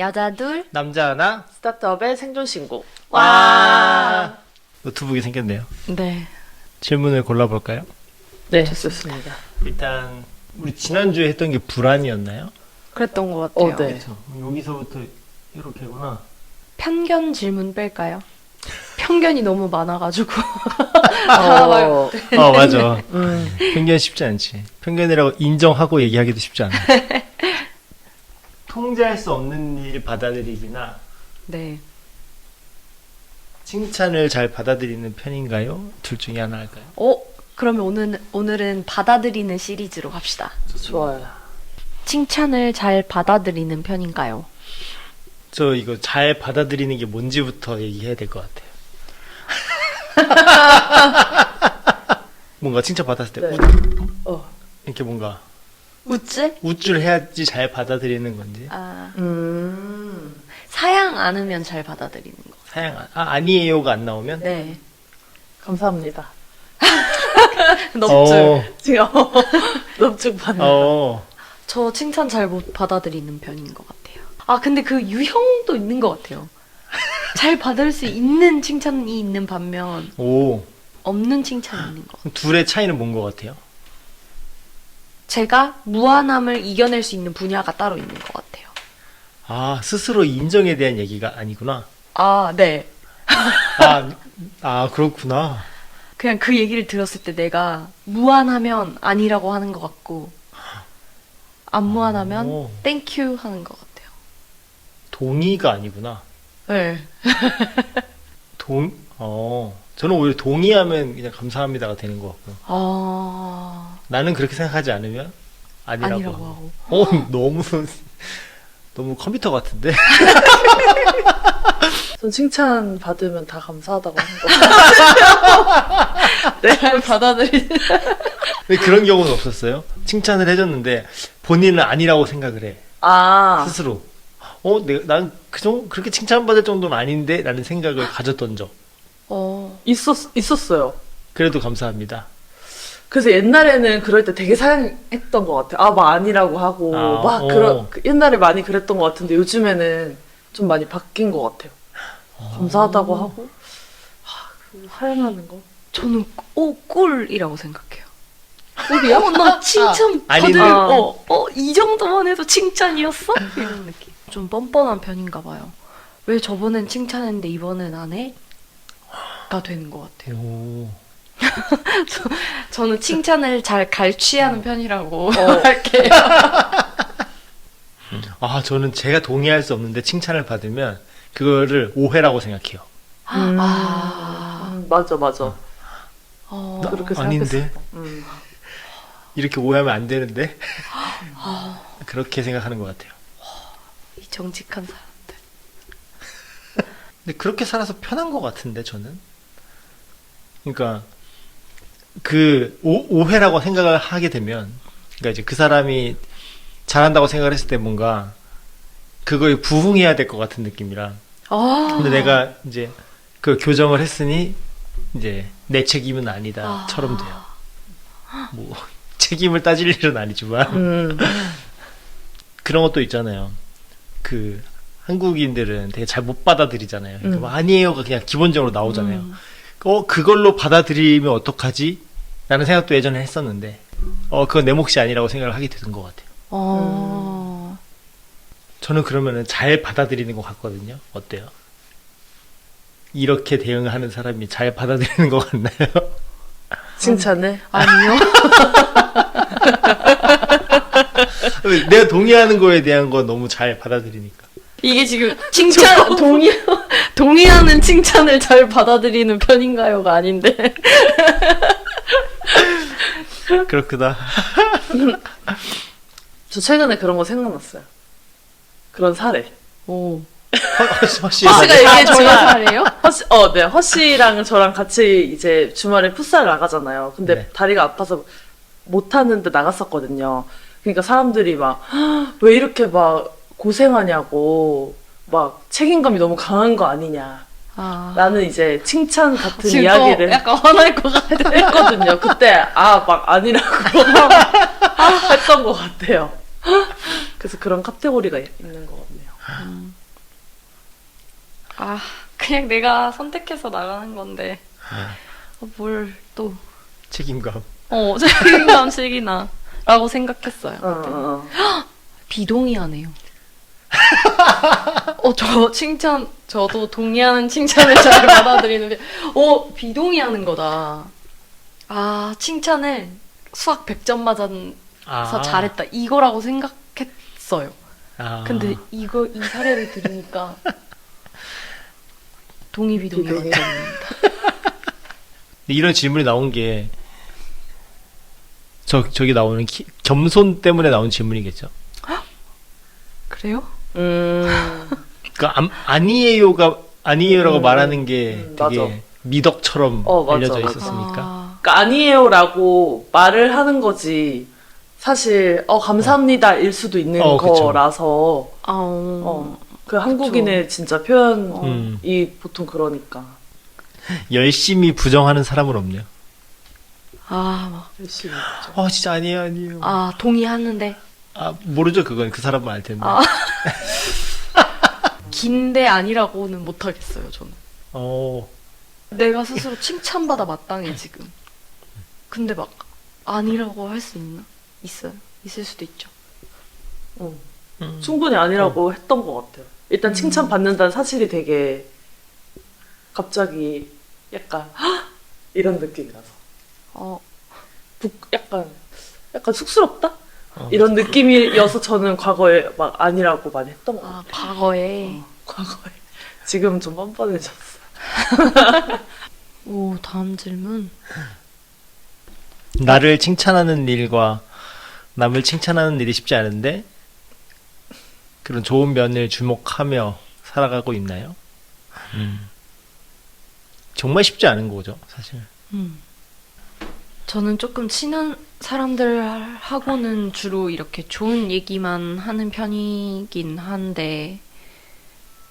여자 둘. 남자 하나. 스타트업의 생존 신고. 와. 노트북이 생겼네요. 네. 질문을 골라볼까요? 네, 좋습니다. 일단 우리 지난주에 했던 게 불안이었나요? 그랬던 것 같아요. 어, 네. 그렇죠. 여기서부터 이렇게구나. 편견 질문 뺄까요? 편견이 너무 많아가지고. 어, 어 맞아. 음, 편견 쉽지 않지. 편견이라고 인정하고 얘기하기도 쉽지 않아. 통제할 수 없는 일 받아들이기나 네. 칭찬을 잘 받아들이는 편인가요? 둘 중에 하나 할까요? 어, 그러면 오늘, 오늘은 받아들이는 시리즈로 갑시다. 좋아요. 칭찬을 잘 받아들이는 편인가요? 저 이거 잘 받아들이는 게 뭔지부터 얘기해야 될 것 같아요. 뭔가 칭찬 받았을 때 네. 웃, 어, 이렇게 뭔가 웃지? 웃줄 해야지 잘 받아들이는 건지 아, 음, 사양 않으면 잘 받아들이는 거. 사양 안- 아 아니에요가 안 나오면 네. 감사합니다. 넙줄. 어, 지금 넙죽 받는. 어저 칭찬 잘 못 받아들이는 편인 것 같아요. 아, 근데 그 유형도 있는 것 같아요. 잘 받을 수 있는 칭찬이 있는 반면 오 없는 칭찬이 있는 것 같아요. 그럼 둘의 차이는 뭔 것 같아요? 제가 무한함을 이겨낼 수 있는 분야가 따로 있는 것 같아요. 아 스스로 인정에 대한 얘기가 아니구나. 아, 네. 아, 아 그렇구나. 그냥 그 얘기를 들었을 때 내가 무한하면 아니라고 하는 것 같고, 안 무한하면 오. 땡큐 하는 것 같아요. 동의가 아니구나. 네. 동, 어, 저는 오히려 동의하면 그냥 감사합니다가 되는 것 같고. 아, 나는 그렇게 생각하지 않으면 아니라고, 아니라고 하고. 하고. 어, 너무, 너무 컴퓨터 같은데? 전 칭찬 받으면 다 감사하다고 하는 거. 잘 받아들이는. 근데 그런 경우는 없었어요. 칭찬을 해줬는데 본인은 아니라고 생각을 해. 아, 스스로. 어, 내가, 난그 정도, 그렇게 칭찬받을 정도는 아닌데? 라는 생각을 가졌던 적. 어, 있었, 있었어요. 그래도 감사합니다. 그래서 옛날에는 그럴 때 되게 사양했던 것 같아요. 아, 막 아니라고 하고, 아, 막 어. 그런, 그 옛날에 많이 그랬던 것 같은데 요즘에는 좀 많이 바뀐 것 같아요. 감사하다고 하고, 아, 그 사양하는 거. 저는, 오, 꿀이라고 생각해요. 꿀이야? 어, 나 칭찬 아니, 받을, 아니, 어, 어, 이 정도만 해도 칭찬이었어? 이런 느낌. 좀 뻔뻔한 편인가 봐요. 왜 저번엔 칭찬했는데 이번엔 안 해? 가 되는 것 같아요. 오. 저 는 칭찬을 잘 갈취하는 편이라고 어. 할게요. 아, 저는 제가 동의할 수 없는데 칭찬을 받으면 그거를 오해라고 생각해요. 음, 아. 음, 맞아, 맞아. 어, 그렇게 아닌데? 생각했어. 음. 이렇게 오해하면 안 되는데? 그렇게 생각하는 것 같아요. 이 정직한 사람들. 근데 그렇게 살아서 편한 것 같은데, 저는? 그러니까, 그, 오, 오해라고 생각을 하게 되면, 그러니까 이제 그 사람이 잘한다고 생각을 했을 때 뭔가, 그거에 부응해야 될 것 같은 느낌이라. 아. 근데 내가 이제 그 교정을 했으니, 이제 내 책임은 아니다. 아. 처럼 돼요. 뭐, 책임을 따질 일은 아니지만. 음. 그런 것도 있잖아요. 그 한국인들은 되게 잘 못 받아들이잖아요. 그러니까 음. 뭐 아니에요가 그냥 기본적으로 나오잖아요. 음. 어 그걸로 받아들이면 어떡하지? 라는 생각도 예전에 했었는데 어 그건 내 몫이 아니라고 생각을 하게 되는 것 같아요. 어. 저는 그러면은 잘 받아들이는 것 같거든요. 어때요? 이렇게 대응하는 사람이 잘 받아들이는 것 같나요? 칭찬을? 아니요. 내가 동의하는 거에 대한 건 너무 잘 받아들이니까. 이게 지금 칭찬 동의 동의하는 칭찬을 잘 받아들이는 편인가요가 아닌데. 그렇구나. 저 최근에 그런 거 생각났어요. 그런 사례. 오. 허씨 아, 제가 얘기해 저희 제가 살이에요? 허씨, 어, 네. 허씨랑 저랑 같이 이제 주말에 풋살 나가잖아요. 근데 네. 다리가 아파서 못 하는데 나갔었거든요. 그러니까 사람들이 막, 왜 이렇게 막 고생하냐고, 막 책임감이 너무 강한 거 아니냐. 아. 나는 이제 칭찬 같은 지금 이야기를 또 약간 화날 것 같아. 했거든요. 그때, 아, 막 아니라고 했던 것 같아요. 그래서 그런 카테고리가 있는 것 같네요. 음. 아 그냥 내가 선택해서 나가는 건데 어, 뭘 또 책임감. 어, 책임감식이나 라고 생각했어요. 어, 어, 어. 비동의하네요. 어, 저 칭찬, 저도 동의하는 칭찬을 잘 받아들이는데, 어, 비동의하는 거다. 아, 칭찬을 수학 100점 맞아서 아. 잘했다. 이거라고 생각했어요. 아. 근데 이거, 이 사례를 들으니까, 동의 비동의가 비동의. 맞습니다. 이런 질문이 나온 게, 저, 저기 나오는 키- 겸손 때문에 나온 질문이겠죠. 그래요? 음. 그니까, 안, 아니에요가, 아니에요라고 음, 말하는 게 음, 되게 맞아. 미덕처럼 어, 맞아, 알려져 맞아. 있었으니까. 아, 그러니까 아니에요라고 말을 하는 거지. 사실 어 감사합니다 일 수도 있는 어, 그쵸. 거라서 아, 어, 그 한국인의 진짜 표현이 음. 보통 그러니까 열심히 부정하는 사람은 없네요. 아, 막, 열심히. 어, 진짜 아니에요, 아니에요. 아, 동의하는데, 아, 모르죠, 그건. 그 사람만 알 텐데. 아. 긴데 아니라고는 못하겠어요, 저는. 어, 내가 스스로 칭찬받아 마땅해, 지금. 근데 막, 아니라고 할 수 있나? 있어요. 있을 수도 있죠. 어, 음. 충분히 아니라고 했던 것 같아요. 일단 칭찬 받는다는 사실이 되게 갑자기 약간 "헉!" 이런 느낌이라서 어, 부, 약간 약간 쑥스럽다 어. 이런 느낌이어서 저는 과거에 막 아니라고 많이 했던 것 같아요. 아, 과거에. 과거에 지금 좀 뻔뻔해졌어. 오, 다음 질문. 나를 칭찬하는 일과 남을 칭찬하는 일이 쉽지 않은데 그런 좋은 면을 주목하며 살아가고 있나요? 음. 정말 쉽지 않은 거죠, 사실. 음. 저는 조금 친한 사람들하고는 주로 이렇게 좋은 얘기만 하는 편이긴 한데,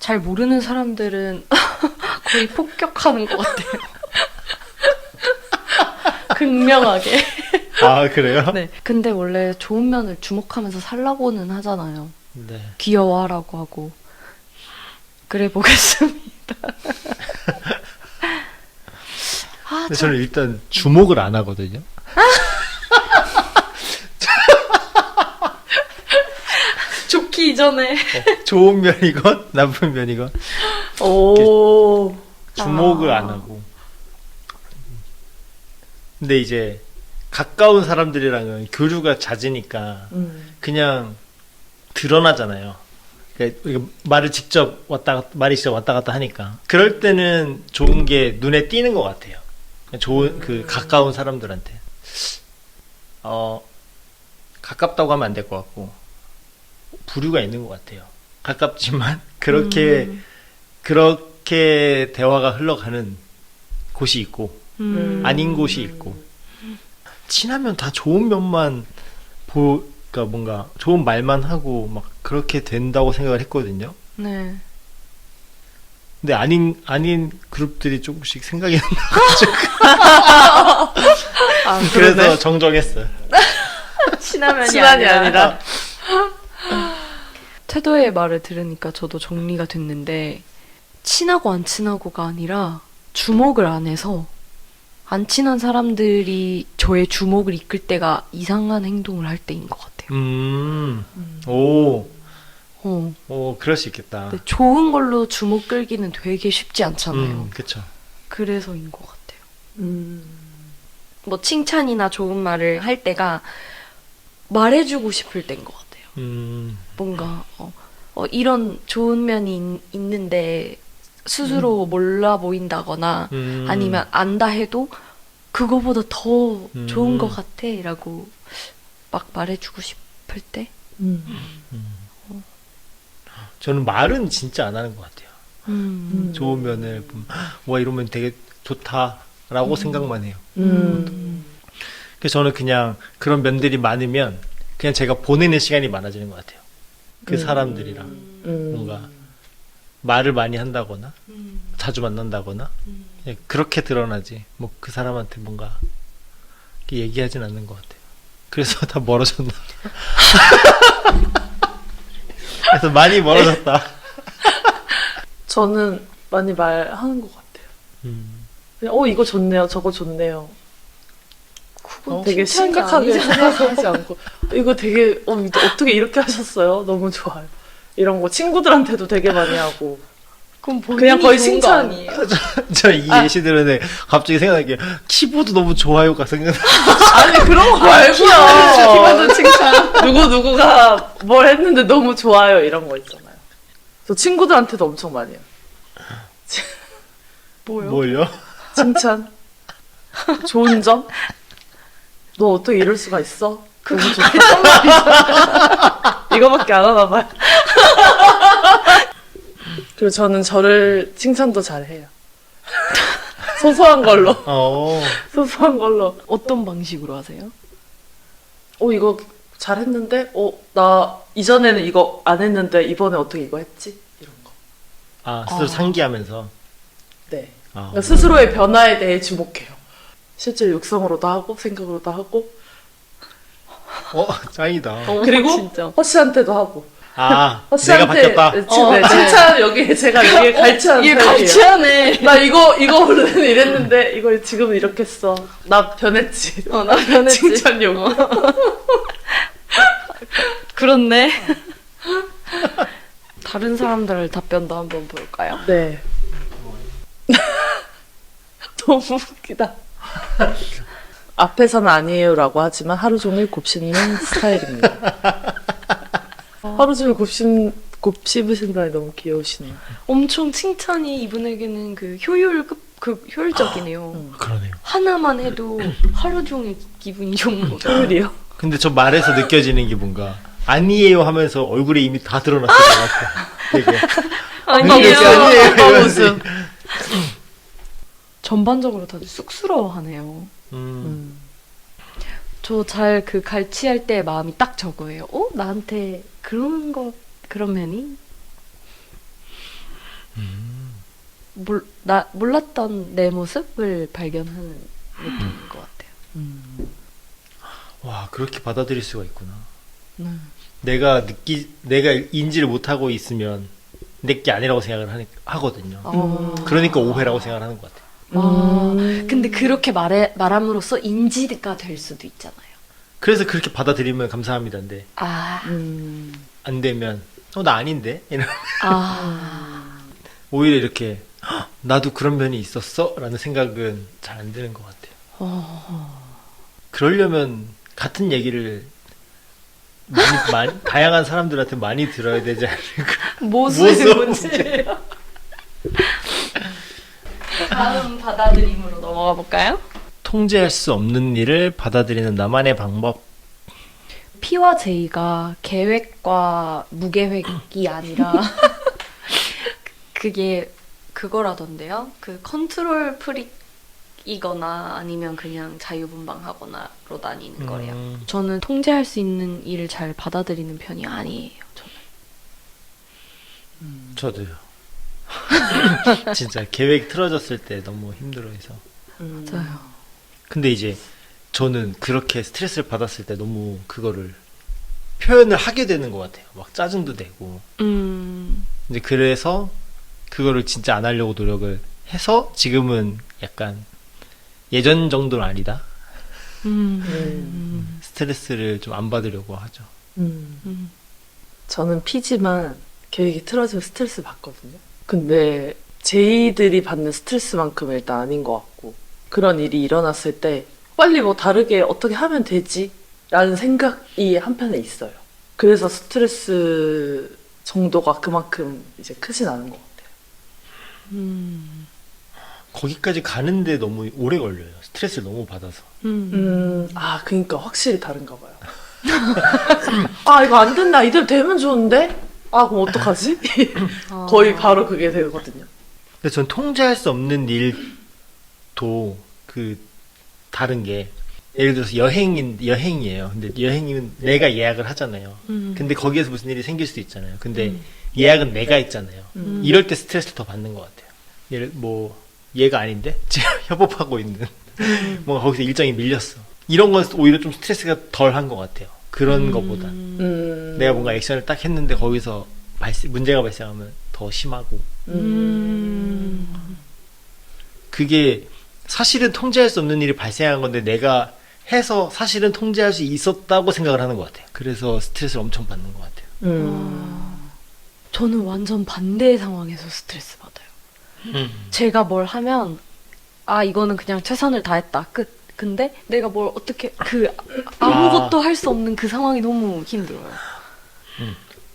잘 모르는 사람들은 거의 폭격하는 것 같아요. 극명하게. 아, 그래요? 네. 근데 원래 좋은 면을 주목하면서 살라고는 하잖아요. 네. 귀여워하라고 하고. 그래 보겠습니다. 아, 근데 저, 저는 일단 주목을 안 하거든요. 좋기 이전에. 어, 좋은 면이건 나쁜 면이건 오. 주목을 아. 안 하고. 근데 이제 가까운 사람들이랑은 교류가 잦으니까 음. 그냥 드러나잖아요. 그러니까 우리가 말을 직접 왔다 갔다, 말이 직접 왔다 갔다 하니까. 그럴 때는 좋은 게 눈에 띄는 것 같아요. 좋은, 그, 가까운 사람들한테. 어, 가깝다고 하면 안 될 것 같고, 부류가 있는 것 같아요. 가깝지만, 그렇게, 음. 그렇게 대화가 흘러가는 곳이 있고, 음. 아닌 곳이 있고. 친하면 다 좋은 면만 보, 그러니까 뭔가 좋은 말만 하고 막 그렇게 된다고 생각을 했거든요. 네. 근데 아닌 아닌 그룹들이 조금씩 생각이 나. 아, 그래서 그래서 정정했어요. 친하면이 친한이 아니라. 태도의 말을 들으니까 저도 정리가 됐는데 친하고 안 친하고가 아니라 주목을 안 해서 안 친한 사람들이 저의 주목을 이끌 때가 이상한 행동을 할 때인 것 같아요. 음, 오, 어. 오, 그럴 수 있겠다. 근데 좋은 걸로 주목 끌기는 되게 쉽지 않잖아요. 음, 그쵸. 그래서인 것 같아요. 음. 뭐 칭찬이나 좋은 말을 할 때가 말해주고 싶을 때인 것 같아요. 음, 뭔가 어, 어, 이런 좋은 면이 있, 는데 스스로 몰라 보인다거나 음. 아니면 안다 해도 그거보다 더 음. 좋은 것 같아라고 막 말해주고 싶을 때. 음. 저는 말은 진짜 안 하는 것 같아요. 음. 좋은 면을 보면, 와 이러면 되게 좋다라고 생각만 해요. 음. 그래서 저는 그냥 그런 면들이 많으면 그냥 제가 보내는 시간이 많아지는 것 같아요. 그 음. 사람들이랑 음. 뭔가 말을 많이 한다거나 음. 자주 만난다거나 음. 그냥 그렇게 드러나지 뭐 그 사람한테 뭔가 얘기하진 않는 것 같아요. 그래서 다 멀어졌나? 그래서 많이 멀어졌다. 저는 많이 말하는 것 같아요. 음. 그냥 어 이거 좋네요, 저거 좋네요. 그건 되게 칭찬이 심각하게 아니잖아요. 생각하지 않고 이거 되게 어 이거 어떻게 이렇게 하셨어요? 너무 좋아요. 이런 거 친구들한테도 되게 많이 하고 그럼 그냥 거의 좋은 거 칭찬. 아니에요? 저이 예시 들었는데 갑자기 생각난 게 키보드 너무 좋아요가 생각나. 아니 그런 거 말고요. 키보드 칭찬. 누구 누구가 뭘 했는데 너무 좋아요 이런 거 있잖아요. 저 친구들한테도 엄청 많이 해요. 뭐요? 뭘요? 칭찬. 좋은 점. 너 어떻게 이럴 수가 있어? 너무 좋다. 이거밖에 안 하나 봐요. 그리고 저는 저를 칭찬도 잘해요. 소소한 걸로. 어. 소소한 걸로. 어떤 방식으로 하세요? 어 이거 잘했는데 어 나 이전에는 이거 안 했는데 이번에 어떻게 이거 했지 이런 거 아 스스로 어. 상기하면서. 네 아. 그러니까 스스로의 변화에 대해 주목해요 실제 육성으로도 하고 생각으로도 하고 어 짱이다. 어머, 그리고 진짜. 허씨한테도 하고 아 내가 허씨한테 바뀌었다. 네, 어, 네, 네. 칭찬 여기 제가 여기에 갈치하는 얘 타입이에요 갈치하네. 나 이거 이거 원래는 이랬는데 이걸 지금은 이렇게 했어 나 변했지 어, 나 변했지. 칭찬 요구 그렇네. 다른 사람들 답변도 한번 볼까요? 네 너무 웃기다 앞에서는 아니에요라고 하지만 하루 종일 곱씹는 스타일입니다. 하루 종일 곱씹 곱씹으신다니 너무 귀여우시네요. 엄청 칭찬이 이분에게는 그 효율급 그 효율적이네요. 음. 그러네요. 하나만 해도 하루 종일 기분이 좋은 거죠. 효율이요? 근데 저 말에서 느껴지는 게 뭔가 아니에요 하면서 얼굴에 이미 다 드러났을 것 같아. 되게. 아니에요. 아니에요. 아빠 웃음. 전반적으로 다들 쑥스러워하네요. 음. 음. 저 잘 그 갈치할 때 마음이 딱 저거예요. 어? 나한테 그런 거 그런 면이? 몰, 나, 몰랐던 내 모습을 발견하는 느낌인 것 같아요. 음. 와 그렇게 받아들일 수가 있구나. 네. 내가 느끼 내가 인지를 못하고 있으면 내게 아니라고 생각을 하니, 하거든요. 어. 그러니까 오해라고 생각을 하는 것 같아요. 아, 음. 근데 그렇게 말해, 말함으로써 인지가 될 수도 있잖아요. 그래서 그렇게 받아들이면 감사합니다인데 아, 음. 안 되면 어 나 아닌데 이런 아, 오히려 이렇게 "헉, 나도 그런 면이 있었어라는 생각은 잘 안 드는 것 같아요. 어. 그러려면 같은 얘기를 많이, 많이- 다양한 사람들한테 많이 들어야 되지 않을까. 모습 문제예요. 다음 받아들임으로 넘어가 볼까요? 통제할 수 없는 일을 받아들이는 나만의 방법. P와 J가 계획과 무계획이 아니라 그게 그거라던데요. 그 컨트롤 프릭이거나 아니면 그냥 자유분방하거나로 나뉘는 거래요. 음, 저는 통제할 수 있는 일을 잘 받아들이는 편이 아니에요. 저는. 저도요. 진짜 계획 틀어졌을 때 너무 힘들어해서. 음. 맞아요. 근데 이제 저는 그렇게 스트레스를 받았을 때 너무 그거를 표현을 하게 되는 것 같아요. 막 짜증도 내고. 음, 이제 그래서 그거를 진짜 안 하려고 노력을 해서 지금은 약간 예전 정도는 아니다. 음, 음. 음, 스트레스를 좀 안 받으려고 하죠. 음. 음. 저는 피지만 계획이 틀어지면 스트레스 받거든요. 근데 제이들이 받는 스트레스만큼은 일단 아닌 것 같고 그런 일이 일어났을 때 빨리 뭐 다르게 어떻게 하면 되지? 라는 생각이 한편에 있어요. 그래서 스트레스 정도가 그만큼 이제 크진 않은 것 같아요. 음, 거기까지 가는데 너무 오래 걸려요. 스트레스를 너무 받아서. 음. 음, 아, 그니까 확실히 다른가 봐요. 아, 이거 안 된다. 이대로 되면 좋은데? 아, 그럼 어떡하지? 아. 거의 바로 그게 되거든요. 근데 전 통제할 수 없는 일도 그 다른 게 예를 들어서 여행인 여행이에요. 근데 여행이면 내가 예약을 하잖아요. 음. 근데 거기에서 무슨 일이 생길 수도 있잖아요. 근데 음. 예약은 내가 했잖아요. 음. 이럴 때 스트레스를 더 받는 것 같아요. 예를 뭐 얘가 아닌데 지금 협업하고 있는 뭔가 거기서 일정이 밀렸어. 이런 건 오히려 좀 스트레스가 덜한 것 같아요. 그런 것보다 음. 내가 뭔가 액션을 딱 했는데 거기서 발생 문제가 발생하면 더 심하고 음. 그게 사실은 통제할 수 없는 일이 발생한 건데 내가 해서 사실은 통제할 수 있었다고 생각을 하는 것 같아요. 그래서 스트레스를 엄청 받는 것 같아요. 음. 저는 완전 반대의 상황에서 스트레스 받아요. 음. 제가 뭘 하면 아 이거는 그냥 최선을 다했다 끝. 근데 내가 뭘 어떻게 그 아무것도 할 수 없는 그 상황이 너무 힘들어요.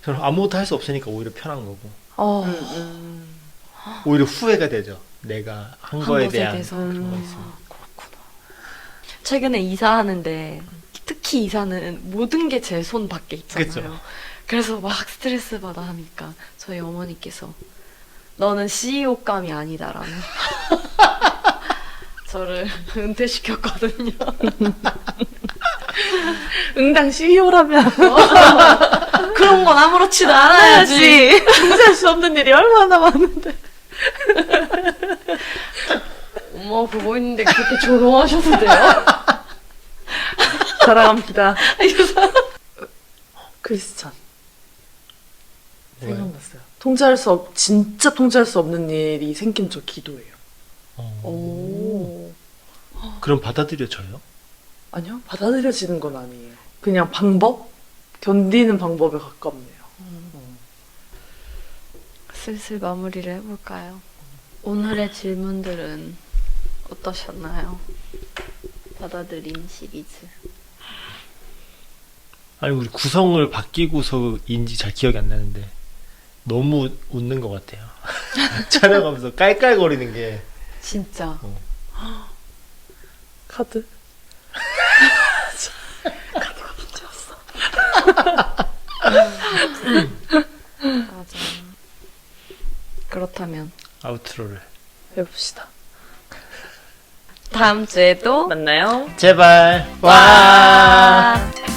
저는 아무것도 할 수 없으니까 오히려 편한 거고 어, 음, 음. 오히려 후회가 되죠. 내가 한, 한 거에 것에 대한 대해서 그런 거 음. 있으면. 그렇구나. 최근에 이사하는데 특히 이사는 모든 게 제 손 밖에 있잖아요. 그쵸. 그래서막 스트레스 받아 하니까 저희 어머니께서 너는 CEO감이 아니다라는 저를 은퇴시켰거든요. 응당 CEO라면 그런 건 아무렇지도 않아야지. 통제할 수 없는 일이 얼마나 많은데. 엄마 그거 있는데 그렇게 조롱하셔도 돼요? 사랑합니다. 크리스찬. 뭐예요? 생각났어요. 통제할 수 없, 진짜 통제할 수 없는 일이 생긴 저 기도예요. 어. 오. 그럼 받아들여져요? 아니요, 받아들여지는 건 아니에요. 그냥 방법? 견디는 방법에 가깝네요. 슬슬 마무리를 해볼까요? 오늘의 질문들은 어떠셨나요? 받아들인 시리즈. 아니 우리 구성을 바뀌고서인지 잘 기억이 안 나는데 너무 웃는 것 같아요. 촬영하면서 깔깔거리는 게 진짜. 카드? 맞아. 그렇다면 아우트로를 해봅시다. 다음 주에도 만나요. 제발 와. 와.